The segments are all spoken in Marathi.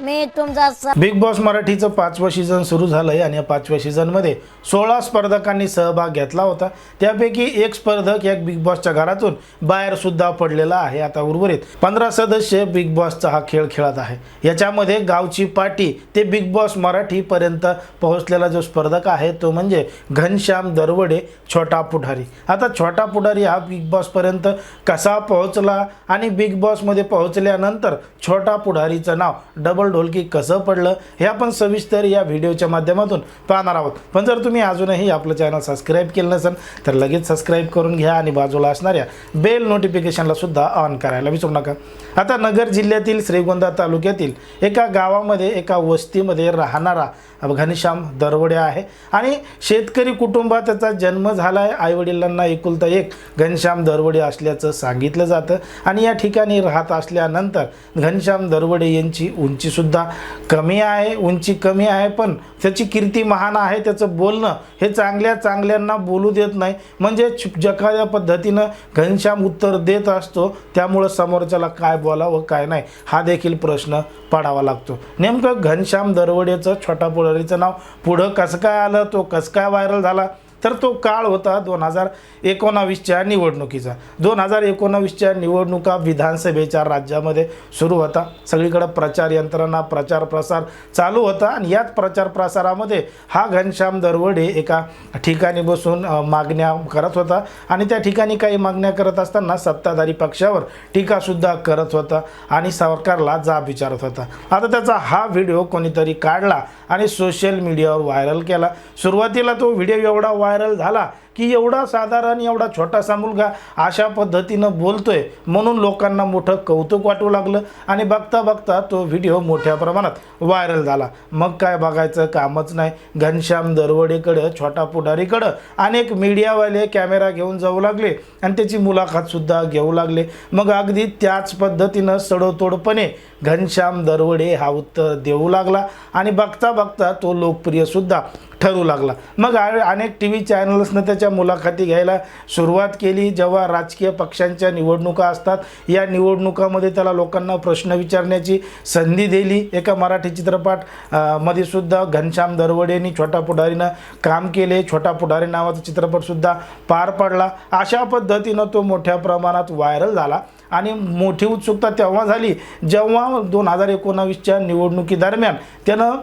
मी तुमचा स- बिग बॉस मराठीचं पाचवं सीझन सुरू झालंय आणि या पाचव्या सीझनमध्ये सोळा स्पर्धकांनी सहभाग घेतला होता. त्यापैकी एक स्पर्धक या बिग बॉसच्या घरातून बाहेर सुद्धा पडलेला आहे. आता उर्वरित पंधरा सदस्य बिग बॉसचा हा खेळ खेळत आहे. याच्यामध्ये गावची पाटी ते बिग बॉस मराठीपर्यंत पोहोचलेला जो स्पर्धक आहे तो म्हणजे घनश्याम दरवडे छोटा पुढारी. आता छोटा पुढारी हा बिग बॉसपर्यंत कसा पोहोचला आणि बिग बॉसमध्ये पोहोचल्यानंतर छोटा पुढारीचं नाव डबल ढोलकी कसं पडलं हे आपण सविस्तर या व्हिडिओच्या माध्यमातून पाहणार आहोत. पण जर तुम्ही अजूनही आपलं चॅनल सबस्क्राईब केलं नसेल तर लगेच सबस्क्राईब करून घ्या आणि बाजूला असणाऱ्या बेल नोटिफिकेशनला सुद्धा ऑन करायला विसरू नका. आता नगर जिल्ह्यातील श्रीगोंदा तालुक्यातील एका गावामध्ये एका वस्तीमध्ये राहणारा घनश्याम दरवडे आहे. आणि शेतकरी कुटुंबात त्याचा जन्म झाला आहे आईवडिलांना एकुलता एक घनश्याम दरवडे असल्याचं सांगितलं जातं. आणि या ठिकाणी राहत असल्यानंतर घनश्याम दरवडे यांची उंची सुद्धा कमी आहे उंची कमी आहे पण त्याची कीर्ती महान आहे त्याचं बोलणं हे चांगल्या चांगल्यांना बोलू देत नाही. म्हणजे जखाद्या पद्धतीनं घनश्याम उत्तर देत असतो त्यामुळं समोरच्याला काय बोलावं काय नाही हा देखील प्रश्न पाडावा लागतो. नेमकं घनश्याम दरवडेचं छोटा पुढारीचं नाव पुढं कसं काय आलं तो कसं काय व्हायरल झाला? तर तो काळ होता दोन हजार एकोणावीसच्या निवडणुकीचा. दोन हजार एकोणावीसच्या निवडणुका विधानसभेच्या राज्यामध्ये सुरू होता. सगळीकडं प्रचार यंत्रणा प्रचार प्रसार चालू होता आणि याच प्रचार प्रसारामध्ये हा घनश्याम दरवडे एका ठिकाणी बसून मागण्या करत होता आणि त्या ठिकाणी काही मागण्या करत असताना सत्ताधारी पक्षावर टीकासुद्धा करत होता आणि सरकारला जाब विचारत होता. आता त्याचा हा व्हिडिओ कोणीतरी काढला आणि सोशल मीडियावर व्हायरल केला. सुरुवातीला तो व्हिडिओ एवढा व्हायरल झाला की एवढा साधारण एवढा छोटासा मुलगा अशा पद्धतीनं बोलतोय म्हणून लोकांना मोठं कौतुक वाटू लागलं आणि बघता बघता तो व्हिडिओ मोठ्या प्रमाणात व्हायरल झाला. मग काय बघायचं? कामच नाही. घनश्याम दरवडेकडं छोटा पुढारीकडं अनेक मीडियावाले कॅमेरा घेऊन जाऊ लागले आणि त्याची मुलाखतसुद्धा घेऊ लागले. मग अगदी त्याच पद्धतीनं सडोतोडपणे घनश्याम दरवडे हा उत्तर देऊ लागला आणि बघता बघता तो लोकप्रियसुद्धा ठरू लागला. मग अनेक टी व्ही चॅनल्सनं त्याच्या मुलाखती घ्यायला सुरुवात केली. जेव्हा राजकीय पक्षांच्या निवडणुका असतात या निवडणुकामध्ये त्याला लोकांना प्रश्न विचारण्याची संधी दिली. एका मराठी चित्रपट मध्येसुद्धा मध्ये सुद्धा घनश्याम दरवडेनी छोटा पुढारीनं काम केले. छोटा पुढारी नावाचा चित्रपटसुद्धा पार पडला. अशा पद्धतीनं तो मोठ्या प्रमाणात व्हायरल झाला आणि मोठी उत्सुकता तेव्हा झाली जेव्हा दोन हजार एकोणावीसच्या निवडणुकीदरम्यान त्यानं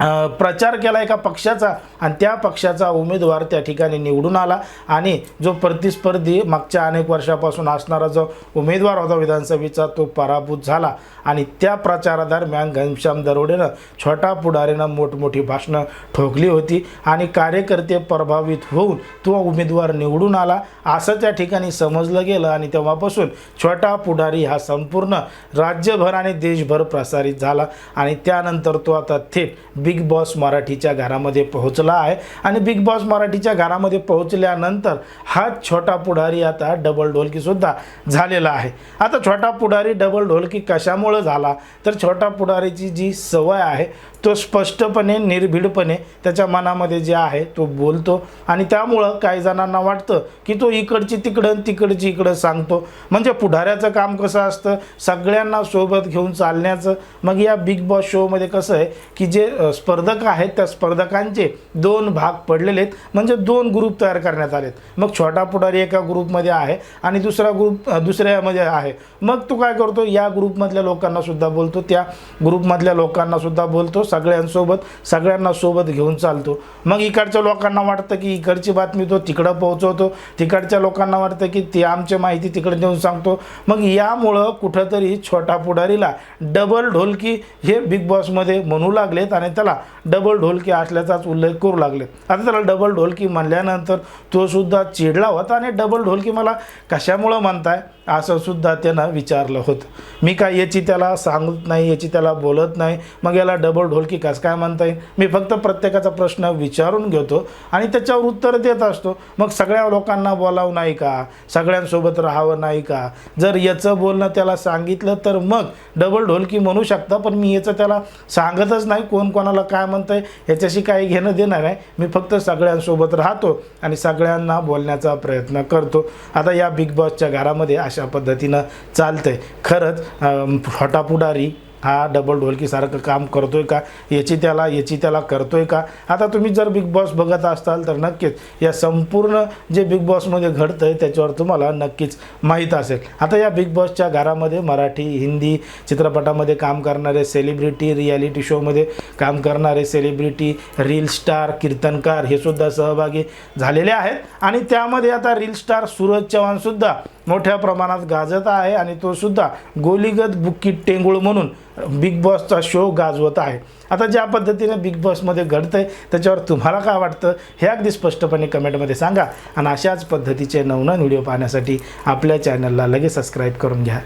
प्रचार केला एका पक्षाचा आणि त्या पक्षाचा उमेदवार त्या ठिकाणी निवडून आला. आणि जो प्रतिस्पर्धी मागच्या अनेक वर्षापासून असणारा जो उमेदवार होता विधानसभेचा तो पराभूत झाला. आणि त्या प्रचारादरम्यान घनश्याम दरोडेनं छोटा पुढारीनं मोठमोठी भाषणं ठोकली होती. आणि कार्यकर्ते प्रभावित होऊन तो उमेदवार निवडून आला. असं त्या ठिकाणी समजलं गेलं आणि तेव्हापासून छोटा पुढारी हा संपूर्ण राज्यभर आणि देशभर प्रसारित झाला. आणि त्यानंतर तो आता थेट बिग बॉस मराठीच्या घरामध्ये पोहोचला आहे. आणि बिग बॉस मराठीच्या घरामध्ये पोहोचल्यानंतर हा छोटा पुढारी आता डबल ढोलकीसुद्धा झालेला आहे. आता छोटा पुढारी डबल ढोलकी कशामुळं झाला? तर छोटा पुढारीची जी सवय आहे तो स्पष्टपणे निर्भीडपणे त्याच्या मनामध्ये जे आहे तो बोलतो. आणि त्यामुळं काही जणांना वाटतं की तो इकडची तिकडं तिकडची इकडं सांगतो. म्हणजे पुढाऱ्याचं काम कसं असतं? सगळ्यांना सोबत घेऊन चालण्याचं. मग या बिग बॉस शोमध्ये कसं आहे की जे स्पर्धक आहेत त्या स्पर्धकांचे दोन भाग पडलेले आहेत. म्हणजे दोन ग्रुप तयार करण्यात आलेत. मग छोटा पुढारी एका ग्रुपमध्ये आहे आणि दुसरा ग्रुप दुसऱ्यामध्ये आहे. मग तो काय करतो? या ग्रुपमधल्या लोकांनासुद्धा बोलतो. त्या ग्रुपमधल्या लोकांनासुद्धा बोलतो. सगळ्यांसोबत सगळ्यांना सोबत घेऊन चालतो. मग इकडच्या लोकांना वाटतं की इकडची बातमी तो तिकडं पोहोचवतो. तिकडच्या लोकांना वाटतं की ती आमची माहिती तिकडे नेऊन सांगतो. मग यामुळं कुठंतरी छोटा पुढारीला डबल ढोलकी हे बिग बॉसमध्ये म्हणू लागलेत आणि त्याला डबल ढोलकी असल्याचाच उल्लेख करू लागले. आता त्याला डबल ढोलकी म्हणल्यानंतर तो सुद्धा चिडला होता आणि डबल ढोलकी मला कशामुळं म्हणताय? असं सुद्धा त्यानं विचारलं होतं. मी काय याची त्याला सांगत नाही याची त्याला बोलत नाही. मग याला डबल ढोलकी कसं काय म्हणता येईल? मी फक्त प्रत्येकाचा प्रश्न विचारून घेतो आणि त्याच्यावर उत्तर देत असतो. मग सगळ्या लोकांना बोलावं नाही का? सगळ्यांसोबत राहावं नाही का? जर याचं बोलणं त्याला सांगितलं तर मग डबल ढोलकी म्हणू शकता पण मी याचं त्याला सांगतच नाही. कोण कोणाला काय म्हणतंय याच्याशी काही घेणं देणार नाही. मी फक्त सगळ्यांसोबत राहतो आणि सगळ्यांना बोलण्याचा प्रयत्न करतो. आता या बिग बॉसच्या घरामध्ये अशा पद्धतीनं चालतं आहे खरंच अं, पुढारी हा डबल ढोलकीसारखं काम करतो आहे का? याची त्याला याची त्याला करतो आहे का? आता तुम्ही जर बिग बॉस बघत असाल तर नक्कीच या संपूर्ण जे बिग बॉसमध्ये घडतं आहे त्याच्यावर तुम्हाला नक्कीच माहीत असेल. आता या बिग बॉसच्या घरामध्ये मराठी हिंदी चित्रपटामध्ये काम करणारे सेलिब्रिटी रियालिटी शोमध्ये काम करणारे सेलिब्रिटी रील स्टार कीर्तनकार हे सुद्धा सहभागी झालेले आहेत. आणि त्यामध्ये आता रील स्टार सूरज चव्हाणसुद्धा मोठ्या प्रमाणात गाजत आहे आणि तो सुद्धा गोलीगत बुक्की टेंगुळ म्हणून बिग बॉसचा शो गाजवत आहे. आता ज्या पद्धतीने बिग बॉसमध्ये घडतं आहे त्याच्यावर तुम्हाला काय वाटतं? हे अगदी स्पष्टपणे कमेंटमध्ये सांगा. आणि अशाच पद्धतीचे नवनवीन व्हिडिओ पाहण्यासाठी आपल्या चॅनलला लगेच सबस्क्राईब करून घ्या.